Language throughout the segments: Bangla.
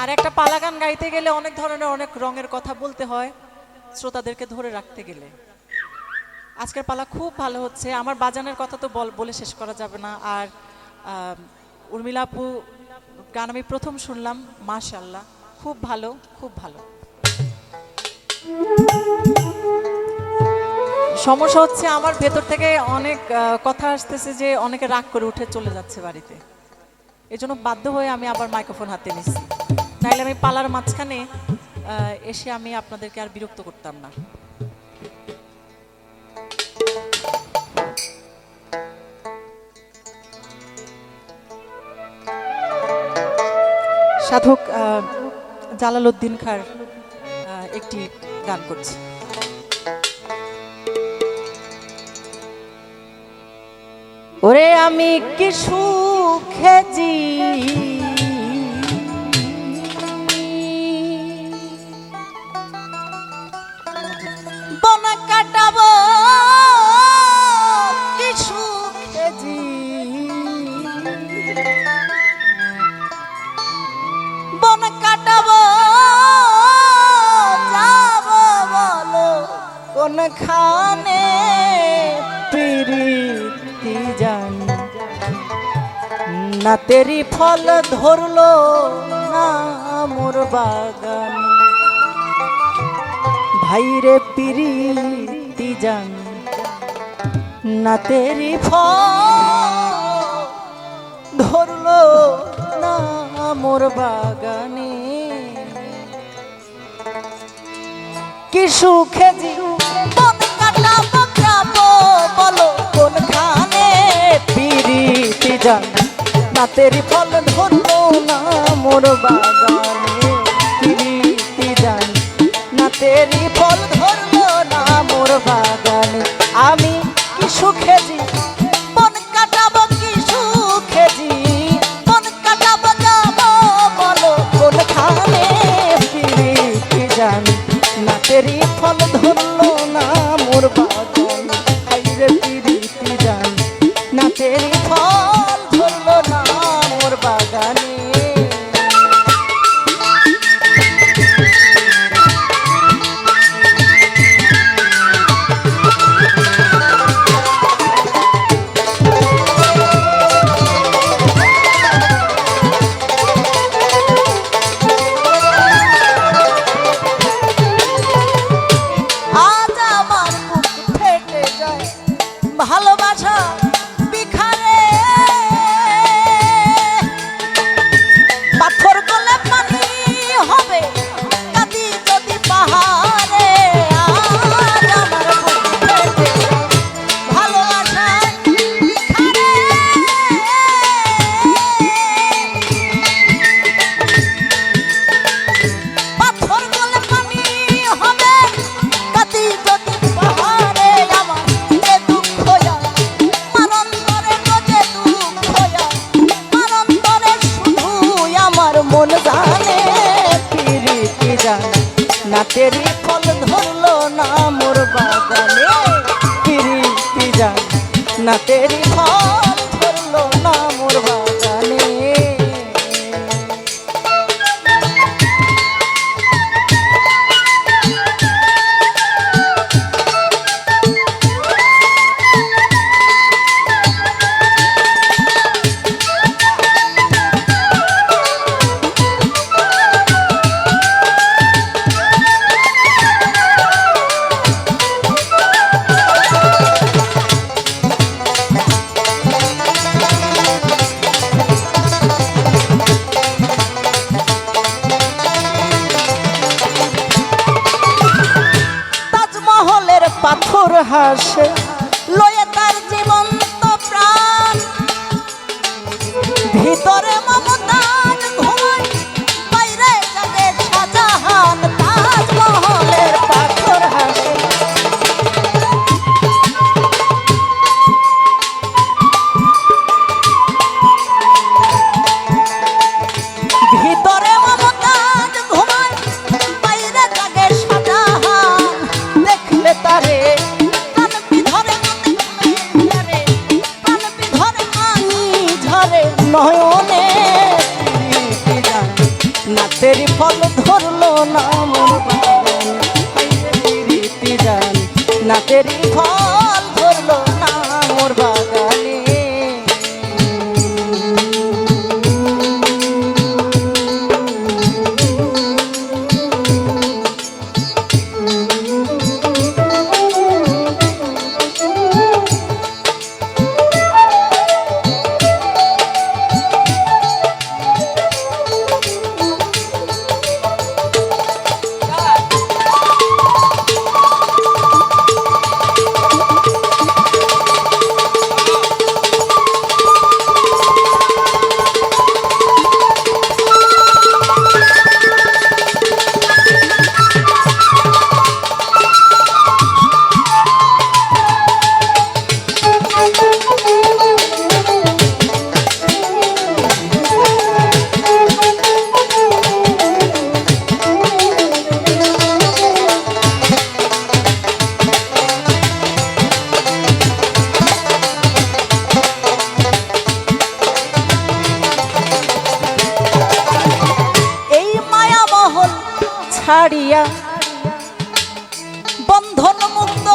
আর একটা পালা গান গাইতে গেলে অনেক ধরনের অনেক রঙের কথা বলতে হয়, শ্রোতাদেরকে ধরে রাখতে গেলে। আজকের পালা খুব ভালো হচ্ছে। আমার বাজানের কথা তো বল, বলে শেষ করা যাবে না। আর উর্মিলা আপু গান আমি প্রথম শুনলাম মাশাল্লাহ খুব ভালো খুব ভালো। সমস্যা হচ্ছে আমার ভেতর থেকে অনেক কথা আসতেছে যে অনেকে রাগ করে উঠে চলে যাচ্ছে বাড়িতে। এজন্য বাধ্য হয়ে আমি আবার মাইক্রোফোন হাতে নিচ্ছি। নাইলে আমি পালার মাঝখানে এসে আমি আপনাদেরকে আর বিরক্ত করতাম না। সাধক জালালউদ্দিন খার একটি গান করছি। ওরে আমি কি সুখে জি কোনখানে প্রীতি জান। না তেরি ফল ধরলো না মোর বাগান। ভাইরে প্রীতি জান। না তেরি ফল ধরলো না মোর বাগানে। কি সুখে জীবন পিরিতি তাতের ফল ধরলো না মোর বাগানে। যান না তেরি ফল জানে। না তেরি ফল ধরলো না মোর বাগানে। পিরিতি জানে। না তেরি ফল হাসে। তেরি ফল ধরলো না মন। না তেরি ফল ছাড়িয়া বন্ধন মুক্ত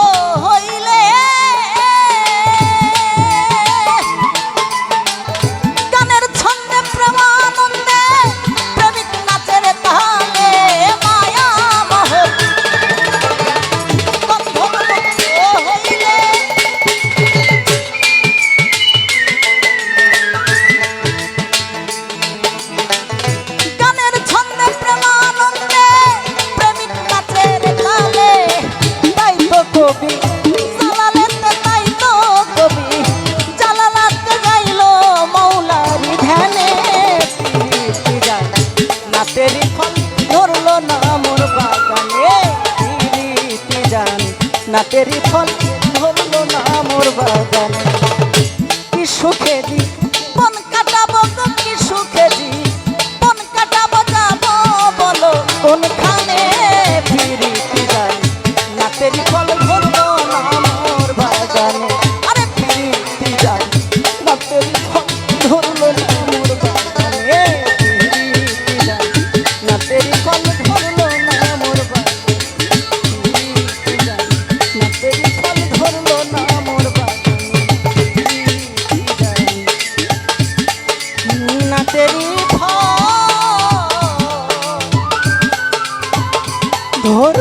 ফল ধরলো না মোর বাগানে? প্রীতি জান নাতেরি ফল ধরলো না মোর বাগানে? কি সুখে mejor